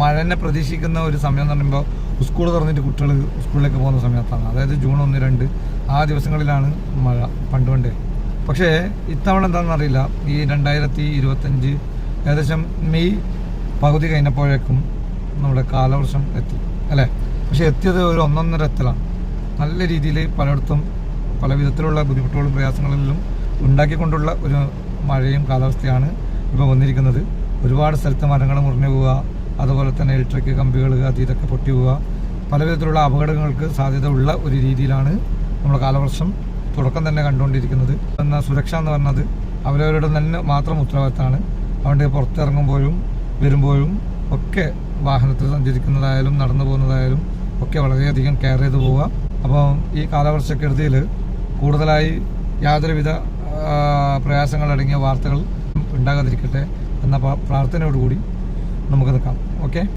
മഴനെ പ്രതീക്ഷിക്കുന്ന ഒരു സമയം എന്ന് പറയുമ്പോൾ സ്കൂൾ തുറന്നിട്ട് കുട്ടികൾ സ്കൂളിലേക്ക് പോകുന്ന സമയത്താണ്. അതായത് ജൂൺ ഒന്ന് രണ്ട് ആ ദിവസങ്ങളിലാണ് മഴ പണ്ട് പണ്ടേ. പക്ഷേ ഇത്തവണ എന്താണെന്ന് അറിയില്ല. ഈ രണ്ടായിരത്തി ഇരുപത്തഞ്ച് ഏകദേശം മെയ് പകുതി കഴിഞ്ഞപ്പോഴേക്കും നമ്മുടെ കാലവർഷം എത്തി. അല്ലേ? പക്ഷെ എത്തിയത് ഒരു ഒന്നൊന്നര എത്തലാണ്. നല്ല രീതിയിൽ പലയിടത്തും പല വിധത്തിലുള്ള ബുദ്ധിമുട്ടുകളും പ്രയാസങ്ങളിലും ഉണ്ടാക്കിക്കൊണ്ടുള്ള ഒരു മഴയും കാലാവസ്ഥയാണ് ഇപ്പോൾ വന്നിരിക്കുന്നത്. ഒരുപാട് സ്ഥലത്ത് മരങ്ങൾ മുറിഞ്ഞു പോവുക അതുപോലെ തന്നെ ഇലക്ട്രിക് കമ്പികൾ അത് ഇതൊക്കെ പൊട്ടി പോവുക. പല വിധത്തിലുള്ള അപകടങ്ങൾക്ക് സാധ്യത ഉള്ള ഒരു രീതിയിലാണ് നമ്മൾ കാലവർഷം തുടക്കം തന്നെ കണ്ടുകൊണ്ടിരിക്കുന്നത്. എന്നാൽ സുരക്ഷ എന്ന് പറഞ്ഞത് അവരവരുടെ തന്നെ മാത്രം ഉത്തരവാദിത്തമാണ്. അതുകൊണ്ട് പുറത്തിറങ്ങുമ്പോഴും വരുമ്പോഴും ഒക്കെ വാഹനത്തിൽ സഞ്ചരിക്കുന്നതായാലും നടന്നു പോകുന്നതായാലും ഒക്കെ വളരെയധികം കെയർ ചെയ്ത് പോവുക. അപ്പോൾ ഈ കാലവർഷക്കെടുതിയിൽ കൂടുതലായി യാതൊരുവിധ പ്രയാസങ്ങളടങ്ങിയ വാർത്തകൾ ഉണ്ടാകാതിരിക്കട്ടെ എന്ന പ്രാ- പ്രാർത്ഥനയോടുകൂടി നമുക്ക് നിൽക്കാം ഓക്കെ?